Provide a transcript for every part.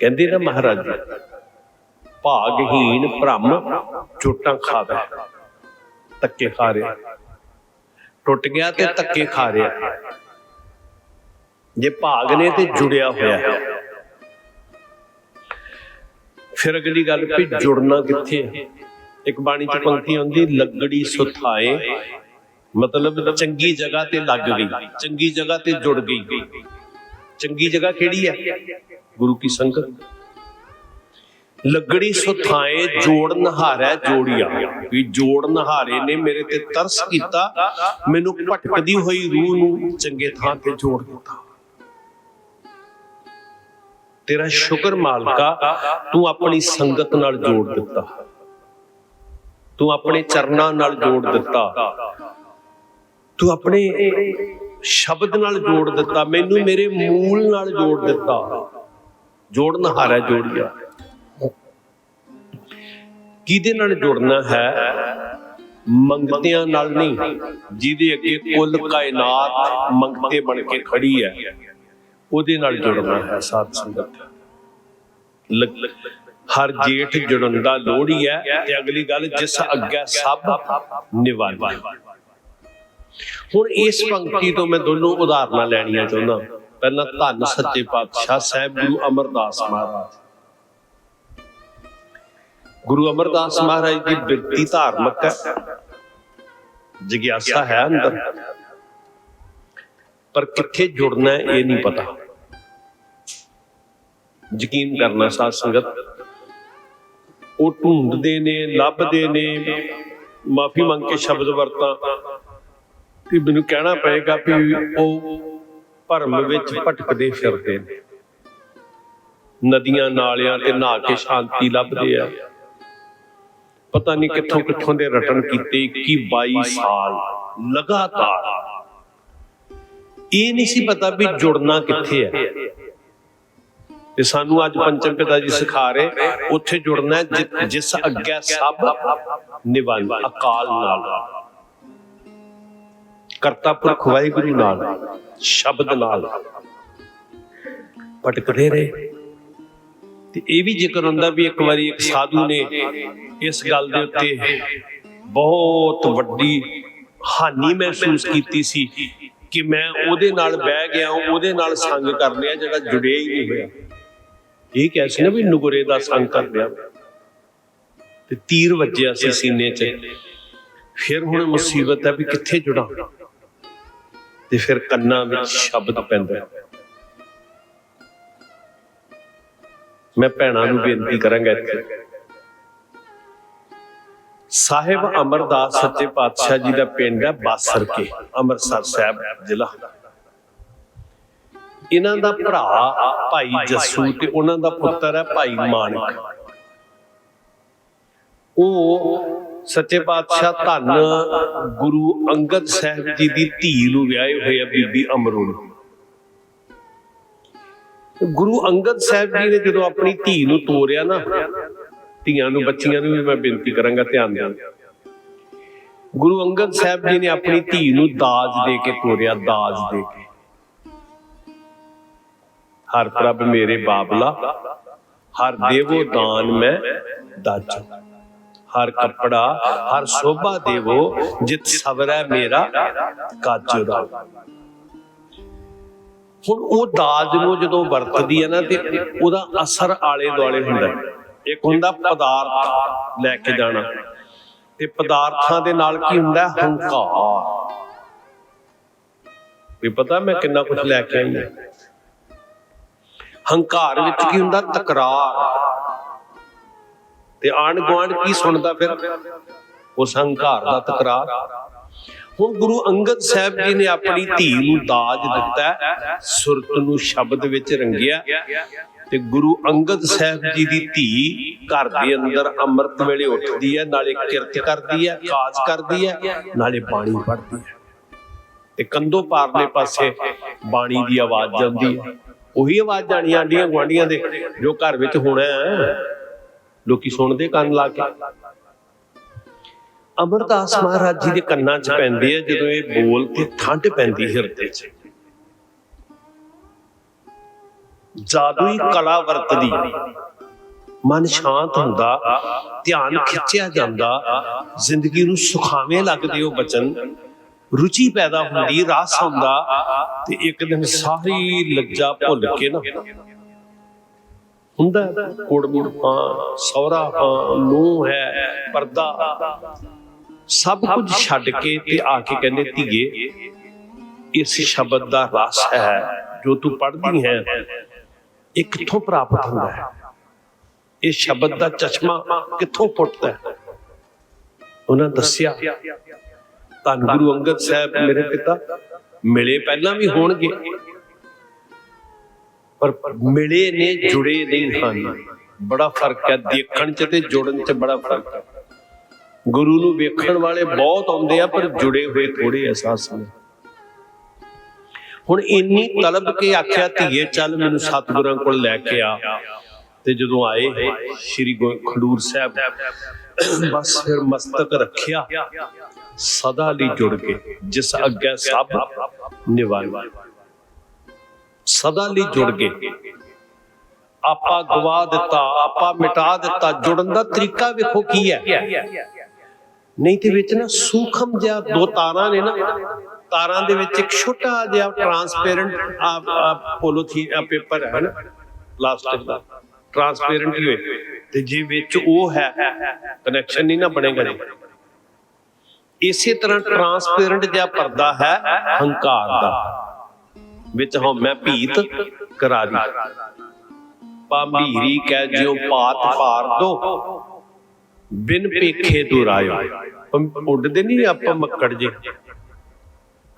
ਕਹਿੰਦੇ ਨਾ ਮਹਾਰਾਜ ਜੀ, ਭਾਗਹੀਣ ਭ੍ਰਮ ਚੋਟਾਂ ਖਾਵੇ ਤੱਕੇ ਖਾ ਰਿਹਾ। ਟੁੱਟ ਗਿਆ ਤੇ ਤੱਕੇ ਖਾ ਰਿਹਾ। ਜੇ ਭਾਗ ਨੇ ਤੇ ਜੁੜਿਆ ਹੋਇਆ ਹੈ। ਫਿਰ ਅਗਲੀ ਗੱਲ ਵੀ ਜੁੜਨਾ ਕਿੱਥੇ ਹੈ? ਇੱਕ ਬਾਣੀ ਚ ਪੰਕਤੀ ਆਉਂਦੀ ਲੱਗੜੀ ਸੁਥਾਏ ਮਤਲਬ ਚੰਗੀ ਜਗ੍ਹਾ ਤੇ ਲੱਗ ਗਈ ਚੰਗੀ ਜਗ੍ਹਾ ਤੇ ਜੁੜ ਗਈ। ਚੰਗੀ ਜਗ੍ਹਾ ਕਿਹੜੀ ਹੈ? ਗੁਰੂ ਕੀ ਸੰਗਤ? ਲੱਗੜੀ ਸੁਥਾਏ ਜੋੜ ਨਹਾਰੈ ਜੋੜੀਆ। ਵੀ ਜੋੜ ਨਹਾਰੇ ਨੇ ਮੇਰੇ ਤੇ ਤਰਸ ਕੀਤਾ। ਮੈਨੂੰ ਭਟਕਦੀ ਹੋਈ ਰੂਹ ਨੂੰ ਚੰਗੇ ਥਾਂ ਤੇ ਜੋੜ ਦਿੱਤਾ। ਤੇਰਾ ਸ਼ੁਕਰ ਮਾਲਕਾ, ਤੂੰ ਆਪਣੀ ਸੰਗਤ ਨਾਲ ਜੋੜ ਦਿੱਤਾ। ਤੂੰ ਆਪਣੇ ਚਰਨਾਂ ਨਾਲ ਜੋੜ ਦਿੱਤਾ। ਤੂੰ ਆਪਣੇ ਸ਼ਬਦ ਨਾਲ ਜੋੜ ਦਿੱਤਾ। ਮੈਨੂੰ ਮੇਰੇ ਮੂਲ ਨਾਲ ਜੋੜ ਦਿੱਤਾ। ਜੋੜਨ ਨਹਾਰਾ ਜੋੜਿਆ। ਕਿਹਦੇ ਨਾਲ ਜੁੜਨਾ ਹੈ? ਮੰਗਤਿਆਂ ਨਾਲ ਨਹੀਂ। ਜਿਹਦੇ ਅੱਗੇ ਕੁੱਲ ਕਾਇਨਾਤ ਮੰਗਤੇ ਬਣ ਕੇ ਖੜੀ ਹੈ, ਉਹਦੇ ਨਾਲ ਜੁੜਨਾ ਹੈ ਸਾਧ ਸੰਗਤ। ਹਰ ਜੇਠ ਜੁੜਨ ਦਾ ਲੋੜ ਹੀ ਹੈ ਤੇ ਅਗਲੀ ਗੱਲ ਜਿਸ ਅੱਗੇ ਸਭ ਨਿਵਾਲੀ ਹੁਣ ਇਸ ਪੰਕਤੀ ਤੋਂ ਮੈਂ ਦੋਨੋਂ ਉਦਾਹਰਨਾਂ ਲੈਣੀਆਂ ਚਾਹੁੰਦਾ। ਪਹਿਲਾਂ ਧੰਨ ਸੱਚੇ ਪਾਤਸ਼ਾਹ ਸਾਹਿਬ ਗੁਰੂ ਅਮਰਦਾਸ ਮਹਾਰਾਜ। ਗੁਰੂ ਅਮਰਦਾਸ ਮਹਾਰਾਜ ਦੀ ਬਿਰਤੀ ਧਾਰਮਿਕ ਹੈ। ਜਿਗਿਆਸਾ ਹੈ ਅੰਦਰ। ਪਰ ਕਿੱਥੇ ਜੁੜਨਾ ਇਹ ਨਹੀਂ ਪਤਾ। ਯਕੀਨ ਕਰਨਾ ਸਾਧ ਸੰਗਤ ਉਹ ਢੂੰਡਦੇ ਨੇ, ਲੱਭਦੇ ਨੇ। ਮਾਫੀ ਮੰਗ ਕੇ ਸ਼ਬਦ ਵਰਤਾਂ। ਕਿ ਮੈਨੂੰ ਕਹਿਣਾ ਪਏਗਾ ਵੀ ਉਹ ਭਰਮ ਵਿੱਚ ਭਟਕਦੇ ਫਿਰਦੇ ਨੇ। ਨਦੀਆਂ ਨਾਲਿਆਂ ਤੇ ਨਹਾ ਕੇ ਸ਼ਾਂਤੀ ਲੱਭਦੇ ਆ। ਪਤਾ ਨਹੀਂ ਕਿੱਥੋਂ ਕਿੱਥੋਂ ਦੇ ਰਟਨ ਕੀਤੇ 21 22 ਸਾਲ ਲਗਾਤਾਰ। ਇਹ ਨਹੀਂ ਸੀ ਪਤਾ ਵੀ ਜੁੜਨਾ ਕਿੱਥੇ ਹੈ ਤੇ ਸਾਨੂੰ ਅੱਜ ਪੰਚਮ ਪਿਤਾ ਜੀ ਸਿਖਾ ਰਹੇ ਉੱਥੇ ਜੁੜਨਾ ਜਿਸ ਅੱਗੇ ਸਭ ਨਿਵੰਦ ਅਕਾਲ ਨਾਲ। ਕਰਤਾ ਪੁਰਖ ਵਾਹਿਗੁਰੂ ਨਾਲ, ਸ਼ਬਦ ਨਾਲ। ਭਟਕਦੇ ਰਹੇ ਤੇ ਇਹ ਵੀ ਜ਼ਿਕਰ ਹੁੰਦਾ ਵੀ ਇੱਕ ਵਾਰੀ ਇੱਕ ਸਾਧੂ ਨੇ ਇਸ ਗੱਲ ਦੇ ਉੱਤੇ ਬਹੁਤ ਵੱਡੀ ਹਾਨੀ ਮਹਿਸੂਸ ਕੀਤੀ ਸੀ ਕਿ ਮੈਂ ਉਹਦੇ ਨਾਲ ਬਹਿ ਗਿਆ, ਉਹਦੇ ਨਾਲ ਸੰਗ ਕਰ ਲਿਆ, ਜਿਹੜਾ ਜੁੜਿਆ ਹੀ ਨਹੀਂ ਹੋਇਆ। ਇਹ ਕਹਿ ਸੀ ਨਾ ਵੀ ਨੁਗਰੇ ਦਾ ਸੰਗ ਕਰ ਲਿਆ। ਤੇ ਤੀਰ ਵੱਜਿਆ ਸੀ ਸੀਨੇ 'ਚ। ਫਿਰ ਹੁਣ ਮੁਸੀਬਤ ਹੈ ਵੀ ਕਿੱਥੇ ਜੁੜਾਂ? ਤੇ ਫਿਰ ਕੰਨਾਂ ਵਿੱਚ ਸ਼ਬਦ ਪੈਂਦਾ ਮੈਂ ਭੈਣਾਂ ਨੂੰ ਬੇਨਤੀ ਕਰਾਂਗਾ ਇੱਥੇ। ਸਾਹਿਬ ਅਮਰਦਾਸ ਸੱਚੇ ਪਾਤਸ਼ਾਹ ਜੀ ਦਾ ਪਿੰਡ ਹੈ ਬਾਸਰ ਕੇ ਅੰਮ੍ਰਿਤਸਰ ਸਾਹਿਬ ਜ਼ਿਲ੍ਹਾ। ਇਹਨਾਂ ਦਾ ਭਰਾ ਭਾਈ ਜੱਸੂ ਤੇ ਉਹਨਾਂ ਦਾ ਪੁੱਤਰ ਹੈ ਭਾਈ ਮਾਨਕ। ਉਹ ਸੱਚੇ ਪਾਤਸ਼ਾਹ ਧੰਨ ਗੁਰੂ ਅੰਗਦ ਸਾਹਿਬ ਜੀ ਦੀ ਧੀ ਨੂੰ ਵਿਆਹੇ ਹੋਏ ਆ ਬੀਬੀ ਅਮਰੂ ਗੁਰੂ ਅੰਗਦ ਸਾਹਿਬ ਜੀ ਨੇ ਜਦੋਂ ਆਪਣੀ ਧੀ ਨੂੰ ਤੋਰਿਆ ਨਾ, ਧੀਆਂ ਨੂੰ, ਬੱਚੀਆਂ ਨੂੰ ਵੀ ਮੈਂ ਬੇਨਤੀ ਕਰਾਂਗਾ ਧਿਆਨ ਦੇਣ। ਗੁਰੂ ਅੰਗਦ ਸਾਹਿਬ ਜੀ ਨੇ ਆਪਣੀ ਧੀ ਨੂੰ ਦਾਜ ਦੇ ਕੇ ਤੋਰਿਆ, ਦਾਜ ਦੇ ਕੇ। ਹਰ ਪ੍ਰਭ ਮੇਰੇ ਬਾਬਲਾ, ਹਰ ਦੇਵੋ ਦਾਨ ਮੈਂ ਦਾਜੋ। ਹਰ ਕੱਪੜਾ, ਹਰ ਸੋਭਾ ਦੇਵੋ, ਜਿਤ ਸਵਰੈ ਮੇਰਾ, ਕਾਜੋ ਦਾ। ਹੁਣ ਉਹ ਦਾਜ ਨੂੰ ਜਦੋਂ ਵਰਤਦੀ ਹੈ ਨਾ, ਤੇ ਉਹਦਾ ਅਸਰ ਆਲੇ ਦੁਆਲੇ ਹੁੰਦਾ ਇੱਕ ਹੁੰਦਾ ਪਦਾਰਥ ਲੈ ਕੇ ਜਾਣਾ। ਤੇ ਪਦਾਰਥਾਂ ਦੇ ਨਾਲ ਕੀ ਹੁੰਦਾ ਹੰਕਾਰ। ਵੀ ਪਤਾ ਮੈਂ ਕਿੰਨਾ ਕੁਝ ਲੈ ਕੇ ਆਈ ਹਾਂ। ਹੰਕਾਰ ਵਿੱਚ ਕੀ ਹੁੰਦਾ? ਤਕਰਾਰ। ਤੇ ਆਣ ਗੁਆਂਢ ਕੀ ਸੁਣਦਾ ਫਿਰ? ਉਸ ਹੰਕਾਰ ਦਾ ਤਕਰਾਰ। ਹੁਣ ਗੁਰੂ ਅੰਗਦ ਸਾਹਿਬ ਜੀ ਨੇ ਆਪਣੀ ਧੀ ਨੂੰ ਦਾਜ ਦਿੱਤਾ ਸੁਰਤ ਨੂੰ ਸ਼ਬਦ ਵਿੱਚ ਰੰਗਿਆ ਤੇ ਗੁਰੂ ਅੰਗਦ ਸਾਹਿਬ ਜੀ ਦੀ ਧੀ ਘਰ ਦੇ ਅੰਦਰ ਅੰਮ੍ਰਿਤ ਵੇਲੇ ਉੱਠਦੀ ਹੈ, ਨਾਲੇ ਕਿਰਤ ਕਰਦੀ ਹੈ, ਕਾਜ ਕਰਦੀ ਹੈ, ਨਾਲੇ ਬਾਣੀ ਪੜ੍ਹਦੀ ਹੈ। ਤੇ ਕੰਧੋਂ ਪਾਰਲੇ ਪਾਸੇ ਬਾਣੀ ਦੀ ਆਵਾਜ਼ ਜਾਂਦੀ ਹੈ। ਉਹੀ ਆਵਾਜ਼ ਜਾਣੀ ਆਂਡੀਆਂ ਗੁਆਂਢੀਆਂ ਦੇ ਜੋ ਘਰ ਵਿੱਚ ਹੋਣਾ ਹੈ। ਲੋਕੀ ਸੁਣਦੇ ਕੰਨ ਲਾ ਕੇ। ਅਮਰਦਾਸ ਮਹਾਰਾਜ ਜੀ ਦੇ ਕੰਨਾਂ 'ਚ ਪੈਂਦੀ ਹੈ, ਜਦੋਂ ਇਹ ਬੋਲ ਤੇ ਠੰਡ ਪੈਂਦੀ ਹਿਰਦੇ 'ਚ। ਜਾਦੂਈ ਕਲਾ ਵਰਤਦੀ। ਮਨ ਸ਼ਾਂਤ ਹੁੰਦਾ, ਧਿਆਨ ਖਿੱਚਿਆ ਜਾਂਦਾ, ਜ਼ਿੰਦਗੀ ਨੂੰ ਸੁਖਾਵੇਂ ਲੱਗਦੇ ਉਹ ਬਚਨ। ਰੁਚੀ ਪੈਦਾ ਹੁੰਦੀ, ਰਸ ਹੁੰਦਾ ਤੇ ਇੱਕ ਦਿਨ ਸਾਰੀ ਲੱਜਾ ਭੁੱਲ ਕੇ ਨਾ ਹੁੰਦਾ ਕੁੜਮੁੜ ਹਾਂ ਸੌਰਾ ਹਾਂ ਨੂੰ ਹੈ ਪਰਦਾ। ਸਭ ਕੁਝ ਛੱਡ ਕੇ ਤੇ ਆ ਕੇ ਕਹਿੰਦੇ ਧੀਏ ਇਸ ਸ਼ਬਦ ਦਾ ਰਸ ਹੈ ਜੋ ਤੂੰ ਪੜ੍ਹਦੀ ਹੈ ਇਹ ਕਿੱਥੋਂ ਪ੍ਰਾਪਤ ਹੁੰਦਾ ਹੈ? ਇਹ ਸ਼ਬਦ ਦਾ ਚਸ਼ਮਾ ਕਿੱਥੋਂ ਫੁੱਟਦਾ ਹੈ? ਉਹਨਾਂ ਦੱਸਿਆ ਧੰਨ ਗੁਰੂ ਅੰਗਦ ਸਾਹਿਬ ਮੇਰੇ ਪਿਤਾ ਮਿਲੇ ਪਹਿਲਾਂ ਵੀ ਹੋਣਗੇ। ਪਰ ਮਿਲੇ ਨੇ, ਜੁੜੇ ਨਹੀਂ ਹਨ ਬੜਾ ਫ਼ਰਕ ਹੈ, ਦੇਖਣ ਚ ਤੇ ਜੁੜਨ ਚ ਬੜਾ ਫ਼ਰਕ ਹੈ। ਗੁਰੂ ਨੂੰ ਵੇਖਣ ਵਾਲੇ ਬਹੁਤ ਆਉਂਦੇ ਆ, ਪਰ ਜੁੜੇ ਹੋਏ ਥੋੜੇ ਅਹਿਸਾਸ ਨੇ ਹੁਣ ਇੰਨੀ ਤਲਬ ਕੇ ਆਖਿਆ, ਧੀਏ ਚੱਲ ਮੈਨੂੰ ਸਤਿਗੁਰਾਂ ਕੋਲ ਲੈ ਕੇ ਆ। ਤੇ ਜਦੋਂ ਆਏ, ਸ੍ਰੀ ਗੁਰੂ ਖਡੂਰ ਸਾਹਿਬ, ਬਸ ਫਿਰ ਮਸਤਕ ਰੱਖਿਆ। ਸਦਾ ਲਈ ਜੁੜ ਕੇ, ਜਿਸ ਅੱਗੇ ਸਭ ਨਿਵਾਰ ਸਦਾ ਲਈ ਜੁੜ ਗਏ। ਆਪਾ ਗਵਾ ਦਿੱਤਾ, ਆਪਾ ਮਿਟਾ ਦਿੱਤਾ। ਜੁੜਨ ਦਾ ਤਰੀਕਾ ਵੇਖੋ ਕੀ ਹੈ। ਨਹੀਂ ਤੇ ਵਿੱਚ ਨਾ ਸੂਖਮ ਜਿਹਾ ਦੋ ਤਾਰਾਂ ਨੇ ਨਾ। ਤਾਰਾਂ ਦੇ ਵਿੱਚ ਇੱਕ ਛੋਟਾ ਜਿਹਾ ਟਰਾਂਸਪੇਰੈਂਟ ਆ ਪੋਲੋਥੀ ਪੇਪਰ ਹੈ ਨਾ। ਪਲਾਸਟਿਕ ਦਾ। ਟਰਾਂਸਪੇਰੈਂਟ ਹੀ ਹੋਏ। ਤੇ ਜੇ ਵਿੱਚ ਉਹ ਹੈ ਕਨੈਕਸ਼ਨ ਨਹੀਂ ਨਾ ਬਣੇਗਾ ਜੀ। ਇਸੇ ਤਰ੍ਹਾਂ ਟਰਾਂਸਪੇਰੈਂਟ ਜਿਹਾ ਪਰਦਾ ਹੈ, ਹੰਕਾਰ ਦਾ। ਵਿੱਚ ਹਉਮੈ ਭੀਤ ਕਰਾ ਦੀ। ਪਾਂਭੀਰੀ ਕਹਿ ਜਿਉ ਪਾਤ ਭਾਰ ਦੋ। ਬਿਨ ਪੇਖੇ ਦੁਰਾਇਓ ਉੱਡਦੇ ਨਹੀਂ ਆਪਾਂ ਮੱਕੜ ਜੇ।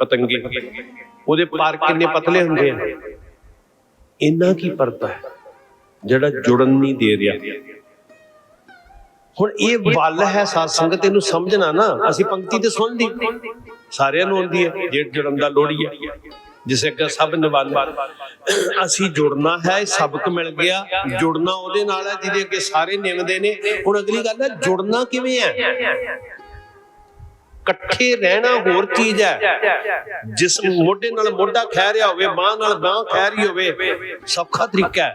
ਪਤੰਗੇ। ਉਹਦੇ ਪਰ ਕਿੰਨੇ ਪਤਲੇ ਹੁੰਦੇ ਆ? ਇੰਨਾ ਕੀ ਪਰਤਾ ਹੈ, ਜਿਹੜਾ ਜੁੜਨ ਨਹੀਂ ਦੇ ਰਿਹਾ। ਹੁਣ ਇਹ ਵੱਲ ਹੈ ਸਾਧ ਸੰਗਤ, ਇਹਨੂੰ ਸਮਝਣਾ ਨਾ। ਅਸੀਂ ਪੰਕਤੀ ਤੇ ਸੁਣ ਲਈ ਸਾਰਿਆਂ ਨੂੰ ਆਉਂਦੀ ਹੈ ਜੇੜ ਜੁੜਨ ਦਾ ਲੋੜੀ ਹੈ। ਜਿਸੇ ਕਿ ਸਭ ਨਿਵਾਨ ਅਸੀਂ ਜੁੜਨਾ ਹੈ, ਸਬਕ ਮਿਲ ਗਿਆ। ਜੁੜਨਾ ਉਹਦੇ ਨਾਲ ਹੈ, ਜਿਹਦੇ ਅੱਗੇ ਸਾਰੇ ਨਿਮਦੇ ਨੇ। ਹੁਣ ਅਗਲੀ ਗੱਲ ਹੈ, ਜੁੜਨਾ ਕਿਵੇਂ ਹੈ? ਇਕੱਠੇ ਰਹਿਣਾ ਹੋਰ ਚੀਜ਼ ਹੈ। ਜਿਸ ਮੋਢੇ ਨਾਲ ਮੋਢਾ ਖਹਿ ਰਿਹਾ ਹੋਵੇ, ਬਾਹ ਨਾਲ ਬਾਹ ਖਹਿ ਰਹੀ ਹੋਵੇ, ਸੌਖਾ ਤਰੀਕਾ ਹੈ।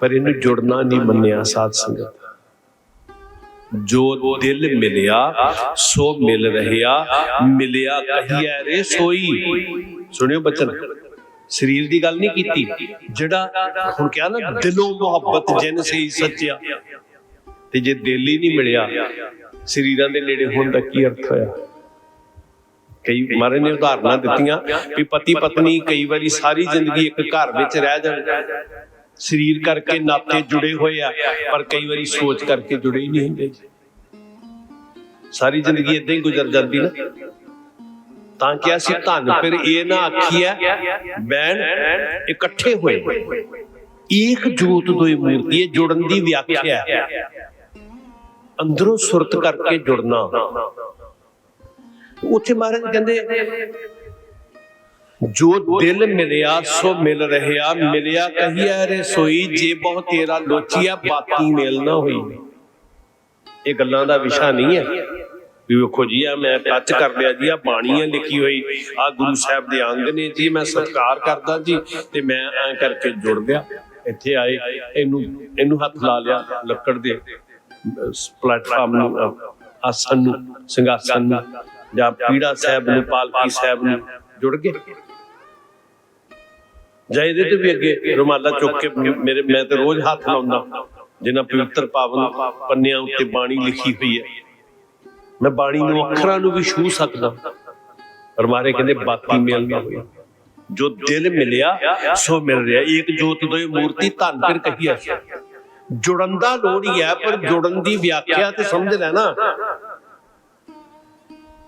ਪਰ ਇਹਨੂੰ ਜੁੜਨਾ ਨਹੀਂ ਮੰਨਿਆ ਸਾਧ ਸੰਗਤ। ਜੋ ਦਿਲ ਮਿਲਿਆ, ਸੋ ਮਿਲ ਰਹਿਆ। ਮਿਲਿਆ ਕਹੀਐ ਰੇ ਸੋਈ। ਸੁਣਿਓ ਬਚਨ, ਸਰੀਰ ਦੀ ਗੱਲ ਨਹੀਂ ਕੀਤੀ, ਜਿਹੜਾ ਹੁਣ ਕਿਹਾ ਨਾ, ਦਿਲੋਂ ਮੁਹੱਬਤ ਜਿਨ ਸਹੀ ਸੱਚਿਆ। ਤੇ ਜੇ ਦਿਲ ਹੀ ਨਹੀਂ ਮਿਲਿਆ, ਸਰੀਰਾਂ ਦੇ ਨੇੜੇ ਹੋਣ ਦਾ ਕੀ ਅਰਥ ਹੋਇਆ? ਕਈ ਮਾਰੇ ਨੇ ਉਦਾਹਰਨਾਂ ਦਿੱਤੀਆਂ ਵੀ ਪਤੀ ਪਤਨੀ ਕਈ ਵਾਰੀ ਸਾਰੀ ਜ਼ਿੰਦਗੀ ਇੱਕ ਘਰ ਵਿੱਚ ਰਹਿ ਜਾਣ। ਸਰੀਰ ਕਰਕੇ ਨਾਤੇ ਜੁੜੇ ਹੋਏ ਆ ਪਰ ਕਈ ਵਾਰੀ ਸੋਚ ਕਰਕੇ ਜੁੜੇ ਹੀ ਨਹੀਂ ਹੁੰਦੇ ਸਾਰੀ ਜ਼ਿੰਦਗੀ ਇਦਾਂ ਹੀ ਗੁਜ਼ਰ ਜਾਂਦੀ ਨਾ। ਤਾਂ ਕਿ ਅਸੀਂ ਧੰਨ ਫਿਰ ਇਹ ਨਾ ਆਖੀਐ ਬੈਣ ਇਕੱਠੇ ਹੋਏ। ਏਕ ਜੋਤ ਦੋਈ ਮੂਰਤੀ ਇਹ ਜੁੜਨ ਦੀ ਵਿਆਖਿਆ ਹੈ। ਅੰਦਰੋਂ ਸੁਰਤ ਕਰਕੇ ਜੁੜਨਾ। ਉੱਥੇ ਮਹਾਰਾਜ ਕਹਿੰਦੇ ਜੋ ਦਿਲ ਮਿਲਿਆ ਸੋ ਮਿਲ ਰਹਿਆ ਮਿਲਿਆ ਕਹੀਆ ਰੇ ਸੋਈ ਜੇ ਬਹੁ ਤੇਰਾ ਲੋਚੀਆ ਬਾਤੀ ਮੇਲ ਨਾ ਹੋਈ। ਇਹ ਗੱਲਾਂ ਦਾ ਵਿਸ਼ਾ ਨਹੀਂ ਹੈ। ਵੀ ਵੇਖੋ ਜੀ ਆ ਮੈਂ ਟੱਚ ਕਰ ਲਿਆ ਜੀ ਆ ਬਾਣੀ ਹੈ ਲਿਖੀ ਹੋਈ ਆ ਗੁਰੂ ਸਾਹਿਬ ਦੇ ਅੰਗ ਨੇ ਜੀ ਮੈਂ ਸਤਿਕਾਰ ਕਰਦਾ ਜੀ ਤੇ ਮੈਂ ਐ ਕਰਕੇ ਜੁੜ ਗਿਆ। ਇੱਥੇ ਆਏ ਇਹਨੂੰ ਇਹਨੂੰ ਹੱਥ ਲਾ ਲਿਆ ਲੱਕੜ ਦੇ ਪਲੇਟਫਾਰਮ ਨੂੰ ਅਹ, ਆਸਨ ਨੂੰ ਸਿੰਘਾਸਨ ਨੂੰ ਜਾਂ ਪੀੜਾ ਸਾਹਿਬ ਨੂੰ ਪਾਲਕੀ ਸਾਹਿਬ ਨੂੰ ਜੁੜ ਗਏ। ਜਾਂ ਇਹਦੇ ਤੇ ਵੀ ਅੱਗੇ ਰੁਮਾਲਾ ਚੁੱਕ ਕੇ ਮੇਰੇ, ਮੈਂ ਤੇ ਰੋਜ਼ ਹੱਥ ਲਾਉਂਦਾ। ਜਿਨ੍ਹਾਂ ਪਵਿੱਤਰ ਪਾਵਨ ਪੰਨਿਆਂ ਉੱਤੇ ਬਾਣੀ ਲਿਖੀ ਹੋਈ ਹੈ। ਮੈਂ ਬਾਣੀ ਨੂੰ ਅੱਖਰਾਂ ਨੂੰ ਵੀ ਛੂ ਸਕਦਾ। ਪਰ ਮਾਰੇ ਕਹਿੰਦੇ, ਬਾਤੀ ਮੇਲ ਨਾ ਹੋਈ। ਜੋ ਦਿਲ ਮਿਲਿਆ, ਸੋ ਮਿਲ ਰਿਹਾ। ਏਕ ਜੋਤ ਦੋਏ ਮੂਰਤੀ ਧੰਨ ਫਿਰ ਕਹੀਐ। ਜੁੜਨ ਦਾ ਲੋੜ ਹੀ ਹੈ, ਪਰ ਜੁੜਨ ਦੀ ਵਿਆਖਿਆ ਤੇ ਸਮਝ ਲੈਣਾ।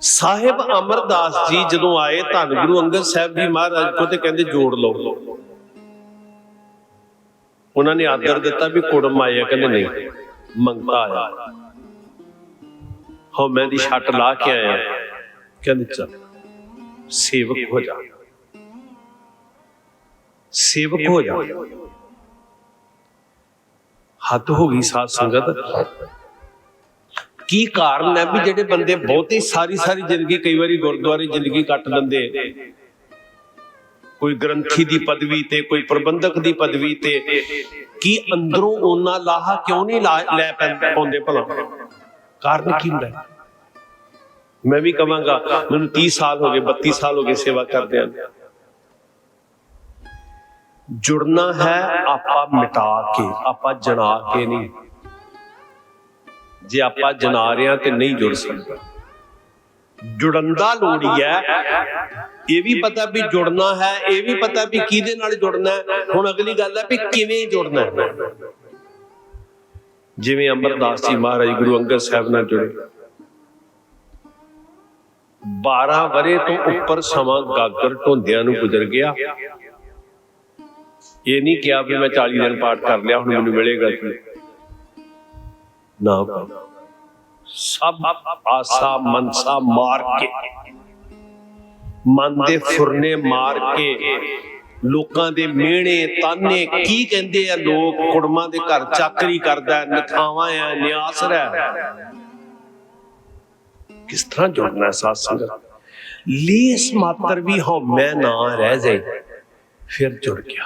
ਸਾਹਿਬ ਅਮਰਦਾਸ ਜੀ ਜਦੋਂ ਆਏ, ਧੰਨ ਗੁਰੂ ਅੰਗਦ ਸਾਹਿਬ ਜੀ ਮਹਾਰਾਜ ਕੋ ਤੇ ਕਹਿੰਦੇ ਜੋੜ ਲਓ। ਉਹਨਾਂ ਨੇ ਆਦਰ ਦਿੱਤਾ ਵੀ ਕੁੜਮ ਆਇਆ ਕਹਿੰਦੇ ਨਹੀਂ, ਮੰਗਤਾ ਆਇਆ। ਹੋ, ਮੈਂ ਦੀ ਛੱਟ ਲਾ ਕੇ ਆਇਆ। ਕਹਿੰਦੇ, ਚੱਲ, ਸੇਵਕ ਹੋ ਜਾ। ਸੇਵਕ ਹੋ ਜਾ। ਹੱਦ ਹੋ ਗਈ ਸਾਧ ਸੰਗਤ। ਕੀ ਕਾਰਨ ਹੈ ਵੀ ਜਿਹੜੇ ਬੰਦੇ ਬਹੁਤੀ ਸਾਰੀ ਸਾਰੀ ਜ਼ਿੰਦਗੀ ਕਈ ਵਾਰੀ ਗੁਰਦੁਆਰੇ ਜ਼ਿੰਦਗੀ ਕੱਟ ਦਿੰਦੇ ਕੋਈ ਗ੍ਰੰਥੀ ਦੀ ਪਦਵੀ ਤੇ ਕੋਈ ਪ੍ਰਬੰਧਕ ਦੀ ਪਦਵੀ ਤੇ ਕੀ ਅੰਦਰੋਂ ਉਹਨਾਂ ਲਾਹਾ ਕਿਉਂ ਨਹੀਂ ਲਾ- ਪਾਉਂਦੇ ਭਲਾ ਕਾਰਨ ਕੀ ਹੁੰਦਾ? ਮੈਂ ਵੀ ਕਵਾਂਗਾ ਮੈਨੂੰ 30 ਸਾਲ ਹੋ ਗਏ 32 ਸਾਲ ਹੋ ਗਏ ਸੇਵਾ ਕਰਦਿਆਂ ਨੂੰ। ਜੁੜਨਾ ਹੈ ਆਪਾਂ ਮਿਟਾ ਕੇ ਆਪਾਂ ਜਣਾ ਕੇ ਨਹੀਂ ਜੇ ਆਪਾਂ ਜਨਾ ਰਹੇ ਹਾਂ ਤੇ ਨਹੀਂ ਜੁੜ ਸਕਦੇ। ਜੁੜਨ ਦਾ ਲੋੜੀ ਹੈ ਇਹ ਵੀ ਪਤਾ ਵੀ ਜੁੜਨਾ ਹੈ ਇਹ ਵੀ ਪਤਾ ਵੀ ਕਿਹਦੇ ਨਾਲ ਜੁੜਨਾ ਹੈ। ਹੁਣ ਅਗਲੀ ਗੱਲ ਹੈ ਵੀ ਕਿਵੇਂ ਜੁੜਨਾ ਹੈ। ਜਿਵੇਂ ਅਮਰਦਾਸ ਜੀ ਮਹਾਰਾਜ ਗੁਰੂ ਅੰਗਦ ਸਾਹਿਬ ਨਾਲ ਜੁੜੇ। 12 ਵਰੇ ਤੋਂ ਉੱਪਰ ਸਮਾਂ ਗਾਗਰ ਢੋਂਦਿਆਂ ਨੂੰ ਗੁਜ਼ਰ ਗਿਆ। ਇਹ ਨਹੀਂ ਕਿਹਾ ਵੀ ਮੈਂ 40 ਦਿਨ ਪਾਠ ਕਰ ਲਿਆ ਹੁਣ ਮੈਨੂੰ ਮਿਲੇਗਾ ਕੀ। ਨਾ ਭਾਈ। ਸਭ ਆਸਾ ਮਨਸਾ ਮਾਰ ਕੇ ਮਨ ਦੇ ਫੁਰਨੇ ਮਾਰ ਕੇ ਲੋਕਾਂ ਦੇ ਮਿਹਣੇ ਤਾਨੇ ਕੀ ਕਹਿੰਦੇ ਆ ਲੋਕ? ਕੁੜਮਾਂ ਦੇ ਘਰ ਚਾਕਰੀ ਕਰਦਾ ਹੈ, ਨਖਾਵਾਂ ਆ ਨਿਆਸਰ ਹੈ ਕਿਸ ਤਰ੍ਹਾਂ ਜੁੜਨਾ ਹੈ ਸਾਧ ਸੰਗਤ? ਲੀਸ ਮਾਤਰ ਵੀ ਹਉਮੈ ਨਾ ਰਹਿ ਜਾਏ ਫਿਰ ਜੁੜ ਗਿਆ।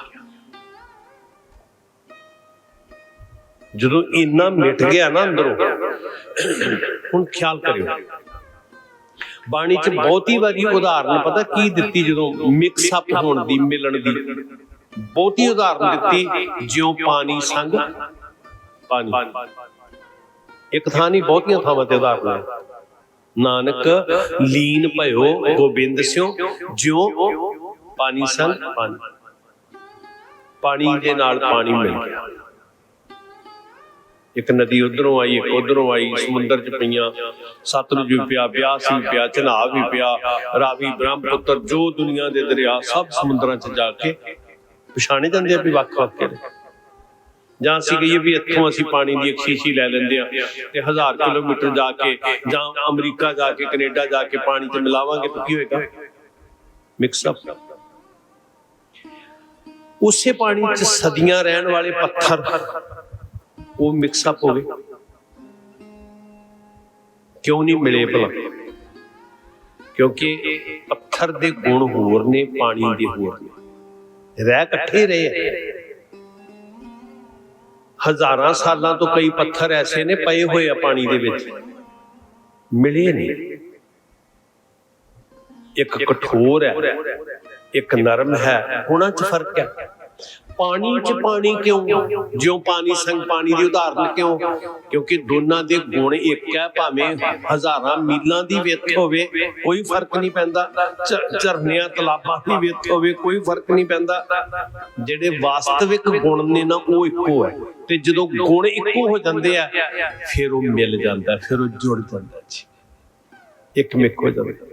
ਜਦੋਂ ਇੰਨਾ ਮਿਟ ਗਿਆ ਨਾ ਅੰਦਰੋਂ ਹੁਣ ਖਿਆਲ ਕਰਿਓ। ਬਾਣੀ ਚ ਬਹੁਤੀ ਵਾਰੀ ਉਦਾਹਰਨ ਪਤਾ ਕੀ ਦਿੱਤੀ ਜਦੋਂ ਮਿਕਸ ਅਪ ਹੋਣ ਦੀ ਮਿਲਣ ਦੀ। ਬਹੁਤੀ ਉਦਾਹਰਨ ਦਿੱਤੀ ਜਿਉਂ ਪਾਣੀ ਸੰਗ ਪਾਣੀ। ਇੱਕ ਥਾਂ ਨਹੀਂ ਬਹੁਤੀਆਂ ਥਾਵਾਂ ਤੇ ਉਦਾਹਰਨ ਹੈ। ਨਾਨਕ ਲੀਨ ਭਇਓ ਗੋਬਿੰਦ ਸਿਓ ਜਿਉਂ ਪਾਣੀ ਸੰਗ ਪਾਣੀ। ਪਾਣੀ ਦੇ ਨਾਲ ਪਾਣੀ ਮਿਲ ਗਿਆ। ਇੱਕ ਨਦੀ ਉਧਰੋਂ ਆਈ, ਇੱਕ ਉਧਰੋਂ ਆਈ, ਸਮੁੰਦਰ ਚ ਪਈਆਂ। ਸਤਲੁਜ ਵੀ ਪਿਆ, ਬਿਆਸ ਵੀ ਪਿਆ, ਚਨਾਬ ਵੀ ਪਿਆ, ਰਾਵੀ, ਬ੍ਰਹਮਪੁੱਤਰ, ਜੋ ਦੁਨੀਆ ਦੇ ਦਰਿਆ, ਸਭ ਸਮੁੰਦਰਾਂ ਚ ਜਾ ਕੇ ਪਛਾਣੇ ਜਾਂਦੇ ਆ ਵੀ ਵੱਖ ਵੱਖ ਕਿਹੜੇ। ਜਾਂ ਅਸੀਂ ਕਹੀਏ ਵੀ ਇੱਥੋਂ ਅਸੀਂ ਪਾਣੀ ਦੀ ਇੱਕ ਸ਼ੀਸ਼ੀ ਲੈ ਲੈਂਦੇ ਆ ਤੇ ਹਜ਼ਾਰ ਕਿਲੋਮੀਟਰ ਜਾ ਕੇ ਜਾਂ ਅਮਰੀਕਾ ਜਾ ਕੇ, ਕੈਨੇਡਾ ਜਾ ਕੇ ਪਾਣੀ ਚ ਮਿਲਾਵਾਂਗੇ ਤਾਂ ਕੀ ਹੋਏਗਾ? ਮਿਕਸ ਅਪ ਉਸੇ ਪਾਣੀ ਚ ਸਦੀਆਂ ਰਹਿਣ ਵਾਲੇ ਪੱਥਰ ਉਹ ਮਿਕਸ ਅਪ ਹੋ ਗਏ। ਕਿਉਂ ਨਹੀਂ ਮਿਲੇ ਭਲਾ? ਕਿਉਂਕਿ ਪੱਥਰ ਦੇ ਗੁਣ ਹੋਰ ਨੇ, ਪਾਣੀ ਦੇ ਹੋਰ ਨੇ। ਰਹਿ ਇਕੱਠੇ ਰਹੇ ਹਜ਼ਾਰਾਂ ਸਾਲਾਂ ਤੋਂ ਕਈ ਪੱਥਰ ਐਸੇ ਨੇ ਪਏ ਹੋਏ ਆ ਪਾਣੀ ਦੇ ਵਿੱਚ। ਮਿਲੇ ਨਹੀਂ। ਇੱਕ ਕਠੋਰ ਹੈ, ਇੱਕ ਨਰਮ ਹੈ ਉਹਨਾਂ 'ਚ ਫ਼ਰਕ ਹੈ। ਪਾਣੀ 'ਚ ਪਾਣੀ ਕਿਉਂ ਜਿਉਂ ਪਾਣੀ ਸੰਗ ਪਾਣੀ ਦੀ ਉਦਾਹਰਨ ਕਿਉਂ? ਕਿਉਂਕਿ ਦੋਨਾਂ ਦੇ ਗੁਣ ਇੱਕ ਹੈ ਭਾਵੇਂ ਹਜ਼ਾਰਾਂ ਮੀਲਾਂ ਦੀ ਵਿੱਥ ਹੋਵੇ ਕੋਈ ਫ਼ਰਕ ਨਹੀਂ ਪੈਂਦਾ। ਝਰਨਿਆਂ ਤਲਾਬਾਂ ਦੀ ਵਿੱਥ ਹੋਵੇ ਕੋਈ ਫ਼ਰਕ ਨਹੀਂ ਪੈਂਦਾ। ਜਿਹੜੇ ਵਾਸਤਵਿਕ ਗੁਣ ਨੇ ਨਾ ਉਹ ਇੱਕੋ ਹੈ। ਤੇ ਜਦੋਂ ਗੁਣ ਇੱਕੋ ਹੋ ਜਾਂਦੇ ਆ ਫਿਰ ਉਹ ਮਿਲ ਜਾਂਦਾ ਫਿਰ ਉਹ ਜੁੜ ਜਾਂਦਾ। ਜੀ। ਇੱਕ ਮਿੱਕ ਹੋ ਜਾਂਦਾ।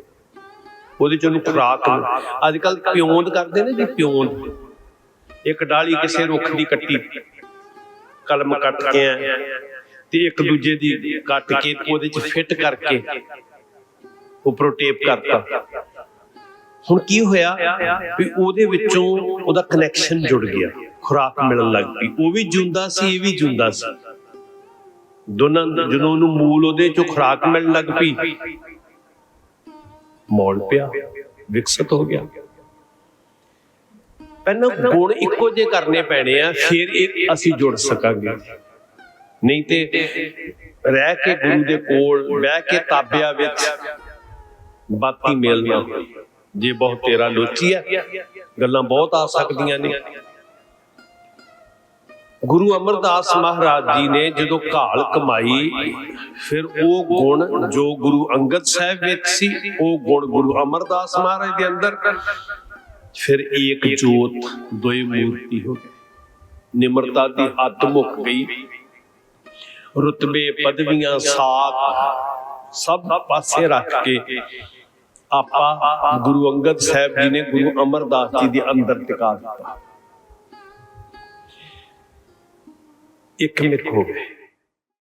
ਉਹਦੇ ਚ ਉਹਨੂੰ ਖੁਰਾਕ ਅੱਜ ਕੱਲ ਪਿਉਂਦ ਕਰਦੇ ਨੇ ਜੀ ਪਿਉਂਦ। ਇੱਕ ਡਾਲੀ ਕਿਸੇ ਰੁੱਖ ਦੀ ਕੱਟੀ। ਕਲਮ ਕੱਟ ਕੇ ਆ ਤੇ ਇੱਕ ਦੂਜੇ ਦੀ ਕੱਟ ਕੇ ਉਹਦੇ ਚ ਫਿੱਟ ਕਰਕੇ ਉੱਪਰੋਂ ਟੇਪ ਕਰਤਾ। ਹੁਣ ਕੀ ਹੋਇਆ ਵੀ ਉਹਦੇ ਵਿੱਚੋਂ ਉਹਦਾ ਕਨੈਕਸ਼ਨ ਜੁੜ ਗਿਆ, ਖੁਰਾਕ ਮਿਲਣ ਲੱਗ ਪਈ। ਉਹ ਵੀ ਜਿਉਂਦਾ ਸੀ, ਇਹ ਵੀ ਜਿਉਂਦਾ ਸੀ। ਦੋਨਾਂ ਜਦੋਂ ਉਹਨੂੰ ਮੂਲ ਉਹਦੇ ਚੋਂ ਖੁਰਾਕ ਮਿਲਣ ਲੱਗ ਪਈ, ਮੌਲ ਪਿਆ, ਵਿਕਸਿਤ ਹੋ ਗਿਆ। ਪਹਿਲਾਂ ਗੁਣ ਇੱਕੋ ਜਿਹੇ ਕਰਨੇ ਪੈਣੇ ਆ ਫਿਰ ਇਹ ਅਸੀਂ ਜੁੜ ਸਕਾਂਗੇ। ਨਹੀਂ ਤੇ ਰਹਿ ਕੇ ਗੁਰੂ ਦੇ ਕੋਲ ਬਹਿ ਕੇ ਤਾਬਿਆ ਵਿੱਚ ਬਾਤੀ ਮੇਲ ਨਾ ਜੇ ਬਹੁਤ ਤੇਰਾ ਲੋਚੀ ਹੈ ਗੱਲਾਂ ਬਹੁਤ ਆ ਸਕਦੀਆਂ ਨੇ। ਗੁਰੂ ਅਮਰਦਾਸ ਮਹਾਰਾਜ ਜੀ ਨੇ ਜਦੋਂ ਘਾਲ ਕਮਾਈ ਫਿਰ ਉਹ ਗੁਣ ਜੋ ਗੁਰੂ ਅੰਗਦ ਸਾਹਿਬ ਵਿੱਚ ਸੀ ਉਹ ਗੁਣ ਗੁਰੂ ਅਮਰਦਾਸ ਮਹਾਰਾਜ ਦੇ ਅੰਦਰ ਫਿਰ ਏਕ ਜੋਤ ਦੋਈ ਮੂਰਤੀ ਹੋ ਗਈ। ਨਿਮਰਤਾ ਦੀ ਹੱਦ ਮੁੱਕ ਗਈ। ਰੁਤਬੇ ਪਦਵੀਆਂ ਸਾਥ ਸਭ ਪਾਸੇ ਰੱਖ ਕੇ ਆਪਾਂ ਗੁਰੂ ਅੰਗਦ ਸਾਹਿਬ ਜੀ ਨੇ ਗੁਰੂ ਅਮਰਦਾਸ ਜੀ ਦੇ ਅੰਦਰ ਟਿਕਾ ਦਿੱਤਾ। ਇੱਕ ਮਿੱਕ ਹੋ ਗਏ।